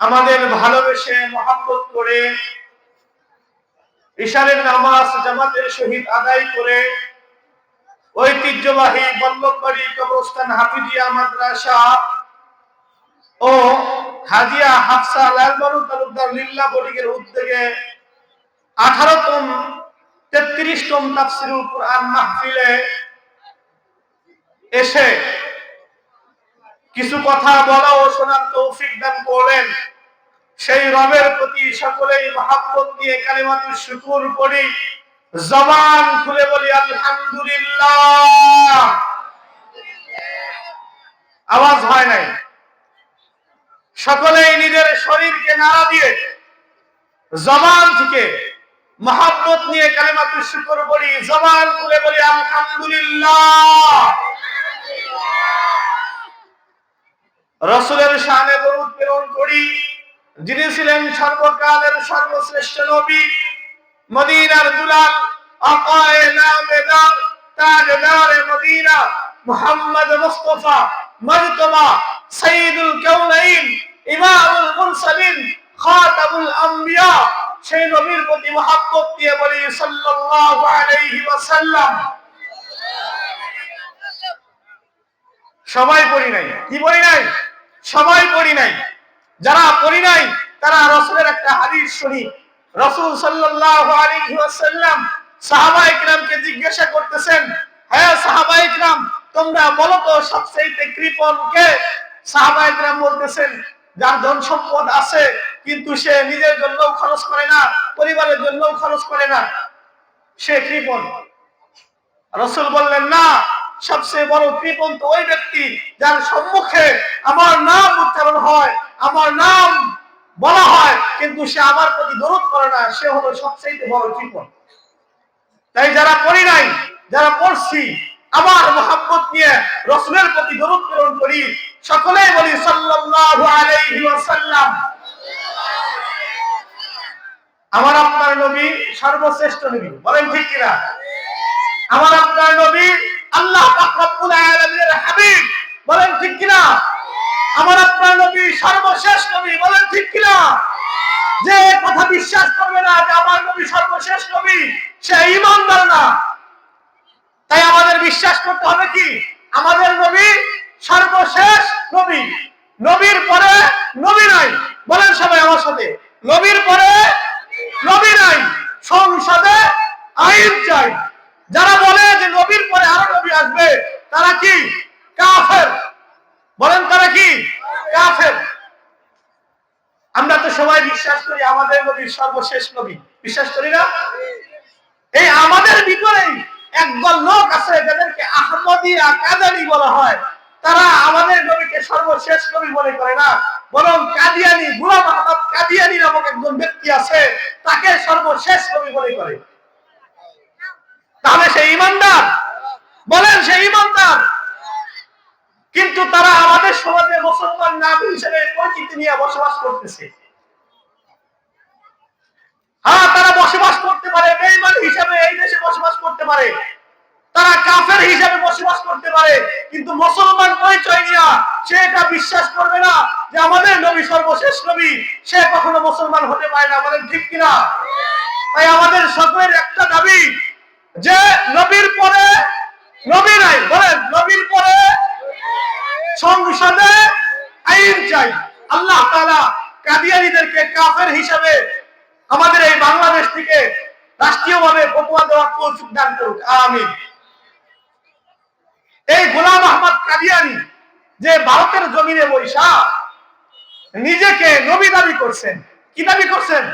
আমাদের ভালোবেসে মহাব্বত করে ইশারের নামাজ জামাতের সহিত আদায় করে ঐতিহ্যবাহী বল্লভবাড়ি কবরস্থান হাফিজিয়া মাদ্রাসা ও হাজিয়া হাফসা লালবানু তালুকদার লিল্লা বোর্ডিংয়ের উদ্যোগে আঠারোতম তেত্রিশতম তাফসিরুল কোরআন মাহফিলে এসে কিছু কথা বলা ও শোনার তৌফিক দান করলেন। সেই রবের প্রতি সকলেই মহাব্বত নিয়ে কালিমাতুর শুকুর করি জবান খুলে বলি, আলহামদুলিল্লাহ। আওয়াজ হয় নাই। সকলেই নিজের শরীরকে নাড়া দিয়ে জবান থেকে মহাব্বত নিয়ে কালেমাতুর শুকর বলি জবান খুলে বলি, আলহামদুলিল্লাহ। রসুলের শানে দরুদ প্রেরণ করি, যিনি ছিলেন সর্বকালের সর্বশ্রেষ্ঠ নবী, মদিনার দুলাল মদিনা ইমামুল আম্বিয়া, সেই নবীর প্রতি মহাব্বত দিয়ে বলি, সাল্লাল্লাহু আলাইহি ওয়াসাল্লাম। সবাই পড়ি নাই? কি পড়ি নাই? সবাই পড়ি নাই। যারা পড়ি নাই, তারা রসুলের একটা হাদিস শুনি। রসুল ওয়াসাল্লাম সাহাবা ইকরামকে জিজ্ঞাসা করতেছেন হ্যাঁ সাহাবা ইকরাম তোমরা বলো তো সবচেয়ে কৃপণ কে? সাহাবা ইকরাম বলতেছেন, যার ধন সম্পদ আছে, কিন্তু সে নিজের জন্য খরচ করে না, পরিবারের জন্য খরচ করে না, সে কৃপণ। রসুল বললেন, না সবচেয়ে বড় কৃপণ তো ওই ব্যক্তি যার সম্মুখে আমার নাম উচ্চারণ হয়, আমার নাম বলা হয়, কিন্তু সে আমার প্রতি দরদ করে না, সে হলো সবচেয়ে বড় কৃপণ তাই যারা পড়ি নাই, যারা পড়ছি, আমার মোহাম্মত নিয়ে রসুলের প্রতি দরদ প্রেরণ করি, সকলেই বলি সাল্লাল্লাহু আলাইহি আমার আপনার নবী সর্বশ্রেষ্ঠ নবী, বলেন ঠিক কিনা? আমার আপনার নবী আল্লাহ রব্বুল আলামিনের হাবিব বলেন ঠিক কিনা? আমার আপনার নবী, সর্বশেষ নবী বলেন ঠিক কিনা? যে কথা বিশ্বাস করবে না যে আমার নবী সর্বশেষ নবী, সে ঈমানদার না। তাই আমাদের বিশ্বাস করতে হবে কি? আমাদের নবী সর্বশেষ নবী। নবীর পরে নবী নাই। বলেন সবাই আমার সাথে। নবীর পরে নবী নাই সংসদে আইন চাই যারা বলে যে নবীর পরে আরও নবী আসবে তারা কি? কাফের। বলেন তারা কি? কাফের। আমরা তো সবাই বিশ্বাস করি আমাদের নবীর সর্বশেষ নবী। বিশ্বাস করি না? এই আমাদের ভিতরেই একদল লোক আছে যাদেরকে আহমদিয়া কাদানি বলা হয়। তারা আমাদের নবীকে সর্বশেষ নবী মনে করে না। বরং কাদিয়ানি, গুলাম আহমদ কাদিয়ানি নামক একজন ব্যক্তি আছে, তাকে সর্বশেষ নবী মনে করে। তাহলে সে ইমানদার? বলেন সে ইমানদার। কিন্তু তারা আমাদের সমাজে মুসলমান নাম হিসেবে পরিচিতি নিয়ে বসবাস করতেছে। হ্যাঁ তারা বসবাস করতে পারে বেইমান হিসাবে এই দেশে বসবাস করতে পারে। তারা কাফের হিসাবে বসবাস করতে পারে, কিন্তু মুসলমান পরিচয় নিয়ে সে এটা বিশ্বাস করবে না যে আমাদের নবী সর্বশেষ নবী, সে কখনো মুসলমান হতে পারে না, বলেন ঠিক কিনা? তাই আমাদের সকলের একটা দাবি যে, নবীর পরে নবী নাই বলেন, নবীর পরে সংসদে আইন চাই। আল্লাহ তাআলা কাদিয়ানীদেরকে কাফের হিসাবে আমাদের এই বাংলাদেশ থেকে রাষ্ট্রীয়ভাবে দেওয়ার দান করুক। আমিন। এই গোলাম আহমদ কাদিয়ানি যে ভারতের জমিনে বৈশা নিজেকে নবী দাবি করছেন। কি দাবি করছেন?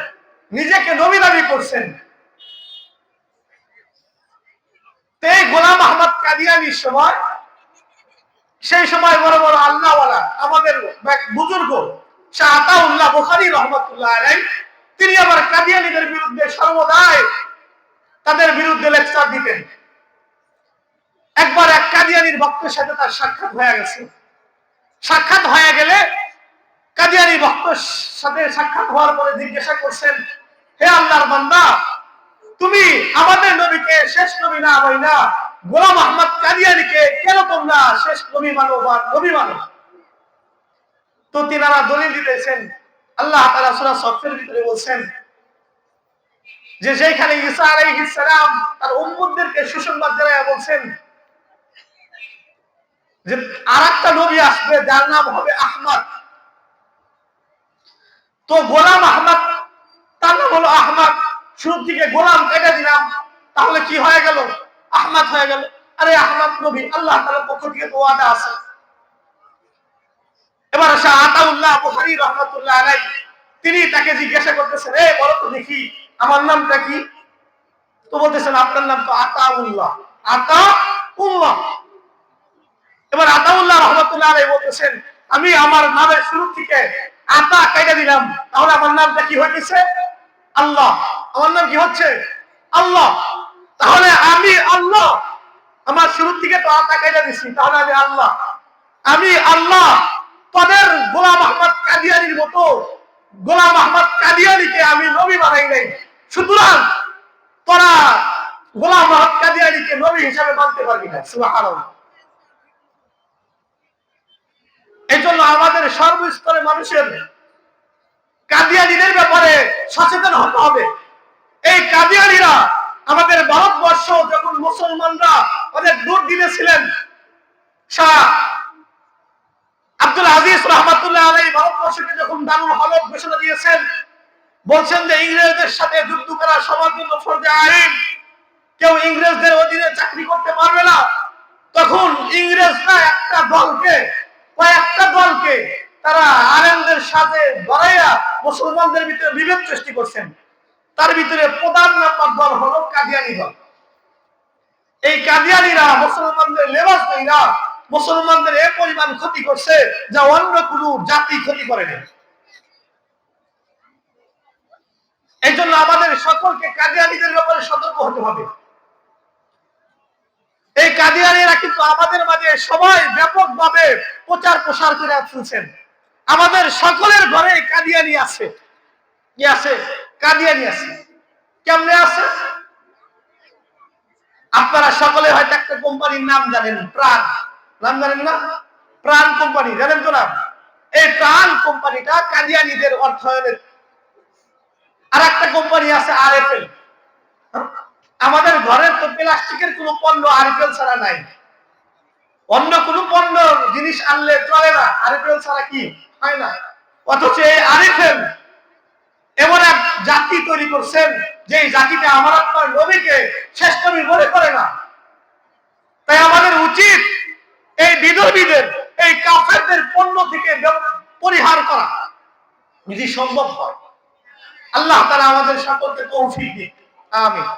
নিজেকে নবী দাবি করছেন তো গোলাম আহমদ কাদিয়ানির সময়, সেই সময় বড় বড় আল্লাহওয়ালা, আমাদের বুজুর্গ বুখারী রহমতুল্লাহ আলাই তিনি আবার কাদিয়ানিদের বিরুদ্ধে তাদের বিরুদ্ধে লেকচার দিতেন। একবার এক কাদিয়ানির ভক্তের সাথে তার সাক্ষাৎ হয়ে গেছে। সাক্ষাৎ হয়ে গেলে কাদিয়ানি ভক্তের সাথে সাক্ষাৎ হওয়ার পরে জিজ্ঞাসা করছেন, হে আল্লাহর বান্দা তুমি আমাদের নবীকে শেষ নবী না হই না, গোলাম আহমদ কাদিয়ানিকে কেন তোমরা শেষ নবী মানব আর নবী মানব তো তিনারা দলিল দিতেছেন আল্লাহ তাআলা সূরা সফের ভিতরে বলছেন যে যেখানে ঈসা আলাইহিস সালাম তার উম্মতদেরকে সুসংবাদ জানায় বলছেন যে আরেকটা নবী আসবে, যার নাম হবে আহমদ। তো গোলাম আহমদ, তার নাম হলো আহমদ। শুরু থেকে গোলাম কেটে দিলাম, তাহলে কি হয়ে গেল? আহমদ হয়ে গেল। আরে আহমদ নবী, আল্লাহ তাআলার পক্ষ থেকে তো ওয়াদা আছে। এবার আসা আতাউল্লাহ বুখারী রহমাতুল্লাহ আলাই তিনি তাকে জিজ্ঞাসা করতেছেন, এ বলো তো দেখি, আমার নামটা কি? তো বলতেছেন, আপনার নাম তো আতাউল্লাহ। আতা উল্লাহ এবার আতাউল্লাহ রহমতুল্লাহ আলাই বলতেছেন, আমি আমার নামের শুরু থেকে আতা কেটে দিলাম, তাহলে আমার নামটা কি হয়েছে আল্লাহ। আমার নাম কি হচ্ছে? আল্লাহ। তাহলে আমি আল্লাহ। আমার শুরু থেকে তো আতা দিছি, তাহলে আমি আল্লাহ। আমি আল্লাহ। তাদের গোলাম আহমদ কাদিয়ানির মতো গোলাম আহমদ কাদিয়ানিকে আমি নবী বানাই নাই। সুতরাং তোরা গোলাম আহমদ কাদিয়ানিকে নবী হিসাবে মানতে পারবি না, সুবহানাল্লাহ। এই জন্য আমাদের সর্বস্তরের মানুষের কাদিয়ানিদের ব্যাপারে সচেতন হতে হবে। এই কাদিয়ানিরা আমাদের ভারতবর্ষ যখন মুসলমানরা অনেক দূর দিনেছিলেন শাহ আব্দুল আজিজ রহমাতুল্লাহ আলাই ভারতবর্ষকে যখন দারুল হলক ঘোষণা দিয়েছেন, বলছেন যে ইংরেজদের সাথে যুদ্ধ করা সবার জন্য ফরজে আইন। কেউ ইংরেজদের অধীনে চাকরি করতে পারবে না। তখন ইংরেজরা একটা দলকে, কয়েকটা দলকে তারা আলেমদের সাথে গড়াইয়া মুসলমানদের ভিতরে বিভেদ সৃষ্টি করছেন। তার ভিতরে প্রধান নাম্বার দল হলো কাদিয়ানি দল। এই কাদিয়ানিরা মুসলমানদের লেবাস দইরা মুসলমানদের এ পরিমাণ ক্ষতি করছে যা অন্য কোন জাতি ক্ষতি করেনি। এই জন্য আমাদের সকলকে কাদিয়ানিদের ব্যাপারে সতর্ক হতে হবে। এই কাদিয়ানিরা কিন্তু আমাদের মাঝে সবাই ব্যাপকভাবে প্রচার প্রসার করে চলছেন আমাদের সকলের ঘরে কাদিয়ানি আছে। আছে কাদিয়ানি আছে কেমনে আছে আপনারা সকলে হয়তো একটা কোম্পানির নাম জানেন, প্রাণ। নাম জানেন না? প্রাণ কোম্পানি, জানেন তো নাম এই প্রাণ কোম্পানিটা কাদিয়ানিদের অর্থায়নের। আর একটা কোম্পানি আছে আরএফএল। আমাদের ঘরের তো প্লাস্টিকের কোনো পণ্য আরএফএল ছাড়া নাই। অন্য কোনো পণ্য জিনিস আনলে চলে না। আরএফএল ছাড়া কি? হয় না। অথচ এই আরএফএল এমন এক জাতি তৈরি করছেন যে জাতিতে আমার আপনার নবীকে নবী মনে করে না। তাই আমাদের উচিত এই বিধর্মীদের, এই কাফেরদের পণ্য থেকে পরিহার করা। যদি সম্ভব হয়, আল্লাহ তারা আমাদের সকলকে তৌফিক দিক। আমিন।